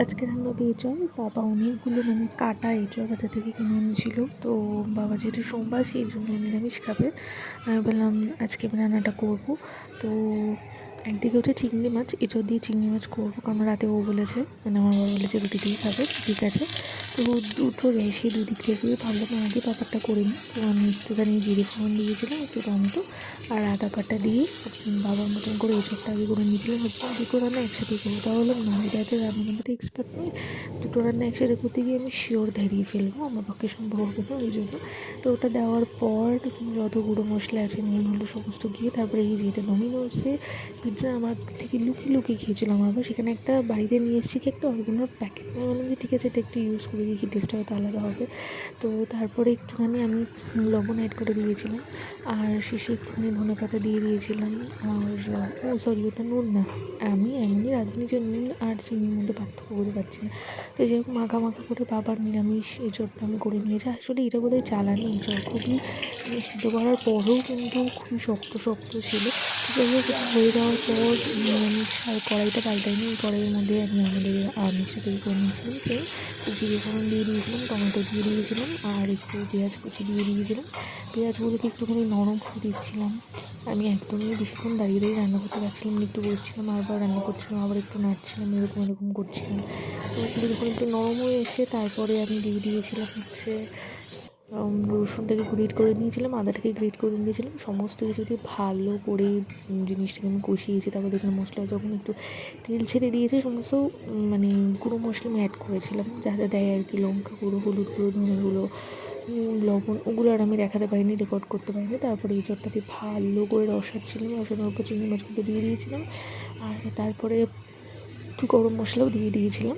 আজকে রান্না এঁচড় বাবা অনেকগুলো মানে কাটা এঁচড় বাজার থেকে কিনে এনেছিল। তো বাবা যেহেতু সোমবার, সেই জন্য নিরামিষ খাবে। আমি বললাম, আজকে আমি রান্নাটা করব। তো একদিকে হচ্ছে চিংড়ি মাছ এঁচড় দিয়ে চিংড়ি মাছ করব। কারণ রাতে ও বলেছে মানে আমার বাবা বলেছে রুটি দিয়ে খাবে। ঠিক আছে। তো দুটো গ্যাসে দুদিক থেকে ভাবলাম আগে ব্যাপারটা করে নিই। তো আমি একটুখানি জিরে ফোড়ন দিয়েছিলাম, একটু টমেটো আর আদা বাটা দিয়ে বাবার মতন করে এঁচড়টা আগে করে নিয়েছিলাম। দুটো রান্না একসাথে করব। তাহলে রাতে রান্না বান্নাতে এক্সপার্ট নই। দুটো রান্না একসাথে করতে গিয়ে আমি শিওর দাঁড়িয়ে ফেলব, আমার পক্ষে সম্ভব হবে না ওই জন্য। তো ওটা দেওয়ার পর যত গুঁড়ো মশলা আছে, নুন হলো সমস্ত গিয়ে তারপরে এই যেটা ডোমিনোসে পিৎজা আমার থেকে লুকিয়ে লুকিয়ে খেয়েছিলাম। আবার সেখানে একটা বাড়িতে নিয়ে এসেছি একটা অরিজিনাল প্যাকেট আমি বললাম যে ঠিক আছে, এটা একটু ইউজ করে দেখি টেস্টটা হয়তো আলাদা হবে। তো তারপরে একটুখানি আমি লবণ অ্যাড করে দিয়েছিলাম। আর শেষে একটুখানি ধনে পাতা দিয়ে দিয়েছিলাম। আর, ও সরি ওটা নুন না। আমি এমনি রাঁধুনি যে নুন আর চিনির মধ্যে পার্থক্য করতে পারছি না। তো হোক মাখা মাখা করে বাবার নিরামিষ এঁচড়টা আমি করে নিয়েছি। আসলে এটা বোধহয় চালানি এঁচড় খুবই মানে সিদ্ধ করার পরেও কিন্তু খুবই শক্ত শক্ত ছিল। হোক এটা হয়ে যাওয়ার পর আর কড়াইটা পাল্টাইনি ওই কড়াইয়ের মধ্যে আমি আমাদের আমিষটা তৈরি করে নিয়েছিলাম। সেই জিরে ফোড়ন দিয়ে দিয়েছিলাম, টমেটো দিয়ে দিয়েছিলাম আর একটু পেঁয়াজ কুচি দিয়ে দিয়েছিলাম। পেঁয়াজগুলোকে একটুখানি নরম করে দিচ্ছিলাম। আমি একদমই বেশিক্ষণ দাঁড়িয়ে দাঁড়িয়ে রান্না করতে পারছিলাম একটু বসছিলাম, আবার রান্না করছিলাম, আবার একটু নাড়ছিলাম, এরকম এরকম করছিলাম। তো যখন একটু নরম হয়েছে, তারপরে আমি দিয়ে দিয়েছিলাম হচ্ছে রসুনটাকে গ্রেট করে নিয়েছিলাম, আদাটাকে গ্রেট করে নিয়েছিলাম, সমস্ত কিছু দিয়ে ভালো করে জিনিসটাকে আমি কষিয়েছি, তারপর দেখলাম মশলা যখন একটু তেল ছেড়ে দিয়েছে, সমস্ত মানে গুঁড়ো মশলা আমি অ্যাড করেছিলাম, যা যা দেয় আর কি, লঙ্কা গুঁড়ো, হলুদ গুঁড়ো, ধনে গুঁড়ো লবণ, ওগুলো আর আমি দেখাতে পারিনি রেকর্ড করতে পারিনি, তারপরে এই চটটাকে ভালো করে রসাচ্ছিলাম, রসানোর উপর চিংড়ি মাছগুলো দিয়ে দিয়েছিলাম, আর তারপরে একটু গরম মশলাও দিয়ে দিয়েছিলাম